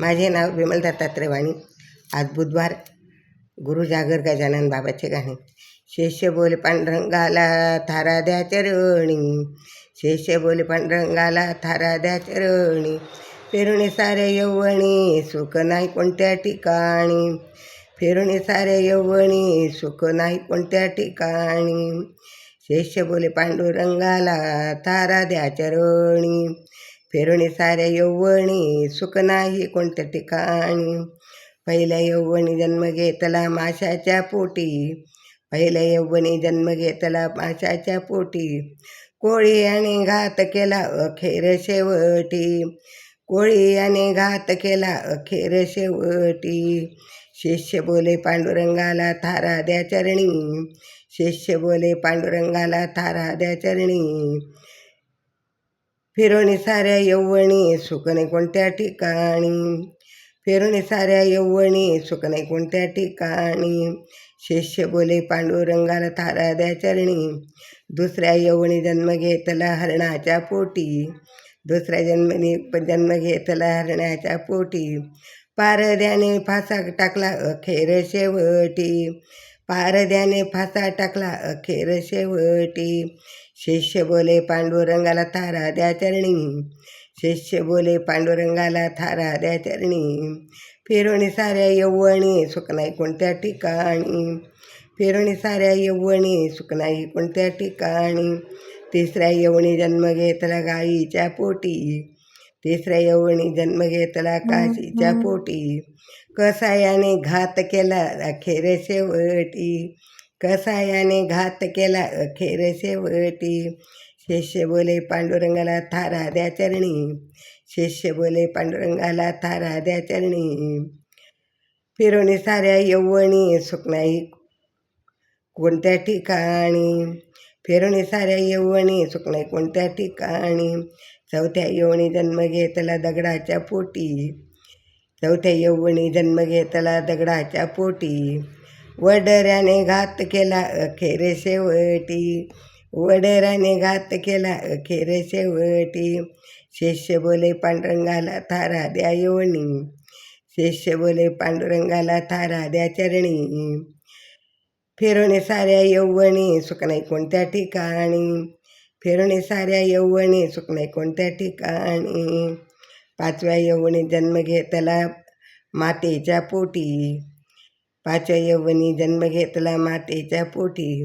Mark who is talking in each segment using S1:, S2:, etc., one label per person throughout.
S1: माझे नाव विमल दत्तात्रय वाणी आज बुधवार गुरु जागर गजानन बाबाचे गाणे. शेष्य बोले पांडुरंगाला थारा द्या चरणी. शेष्य बोले पांडुरंगाला थारा द्या चरणी. फिरुणी सारे यवणी सुख नाही कोणत्या ठिकाणी. फिरुणी सारे यवणी सुख नाही कोणत्या ठिकाणी. शेष्य बोले पांडुरंगाला थारा द्या चरणी. फिरुणी साऱ्या यौवणी सुख नाही कोणत्या ठिकाणी. पहिल्या यौवणी जन्म घेतला माशाच्या पोटी. पहिल्या यौवणी जन्म घेतला माशाच्या पोटी. कोळी आणि घात केला अखेर शेवटी. कोळी आणि घात केला अखेर शेवटी. शिष्य बोले पांडुरंगाला थारा द्या चरणी. शिष्य बोले पांडुरंगाला थारा द्या चरणी. फिरोणी साऱ्या यौवणी सुकणे कोणत्या ठिकाणी? फिरोणी साऱ्या यौवणी सुकणे कोणत्या ठिकाणी? शिष्य बोले पांडुरंगाला थारा द्या चरणी. दुसऱ्या यवणी जन्म घेतला हरणाच्या पोटी. दुसऱ्या जन्मनी जन्म घेतला हरणाच्या पोटी. पारद्याने फासा टाकला अखेर शेवटी. पारद्याने फासा टाकला अखेर शेवटी. शिष्य बोले पांडुरंगाला थारा द्या चरणी. शिष्य बोले पांडुरंगाला थारा द्या चरणी. फिरवणी साऱ्या यौवणी सुख नाही कोणत्या ठिकाणी? फिरवणी साऱ्या यौवणी सुख नाही कोणत्या ठिकाणी? तिसऱ्या यवणी जन्म घेतला गाईच्या पोटी. तिसऱ्या यवणी जन्म घेतला काशीच्या पोटी. कसायाने घात केला अखेर शेवटी. कसायाने घात केला अखेर शेवटी शिष्य बोले पांडुरंगाला थारा द्या चरणी. शिष्य बोले पांडुरंगाला थारा द्या चरणी. फिरवणी साऱ्या यवणी सुख कोणत्या ठिकाणी? फिरवणी साऱ्या यवणी सुख कोणत्या ठिकाणी? चौथ्या यवणी जन्म घेतला दगडाच्या पोटी. चौथ्या यवणी जन्म घेतला दगडाच्या पोटी. वडऱ्याने घात केला अखेर शेवटी. वडराने घात केला अखेर शेवटी. शिष्य बोले पांडुरंगाला थारा द्या येवणी शिष्य बोले पांडुरंगाला थारा द्या चरणी. फिरवणे साऱ्या यौवणी सुकणे कोणत्या ठिकाणी. फिरवणे साऱ्या यौवणी सुकणे कोणत्या ठिकाणी. पाचव्या यवणी जन्म घेतला मातेच्या पोटी. पाचव्या यवनी जन्म घेतला मातेच्या पोटी.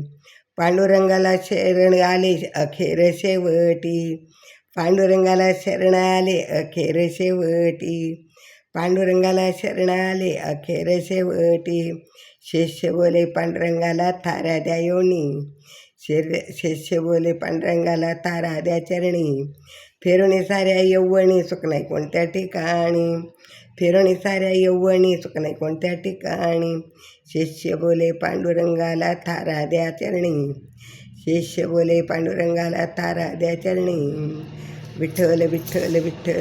S1: पांडुरंगाला शरण आले अखेर शेवटी. पांडुरंगाला शरण आले अखेर शेवटी. पांडुरंगाला शरण आले अखेर शेवटी. शिष्य बोले पांडुरंगाला थारा द्या योनी. शिर शिष्य बोले पांडुरंगाला थारा द्या चरणी. फिरवणी साऱ्या यवणी सुख कोणत्या ठिकाणी? फिरवणी साऱ्या यौवणी सुख कोणत्या ठिकाणी? शिष्य बोले पांडुरंगाला थारा द्या चरणी. शिष्य बोले पांडुरंगाला थारा द्या चरणी. विठ्ठल विठ्ठल विठ्ठल.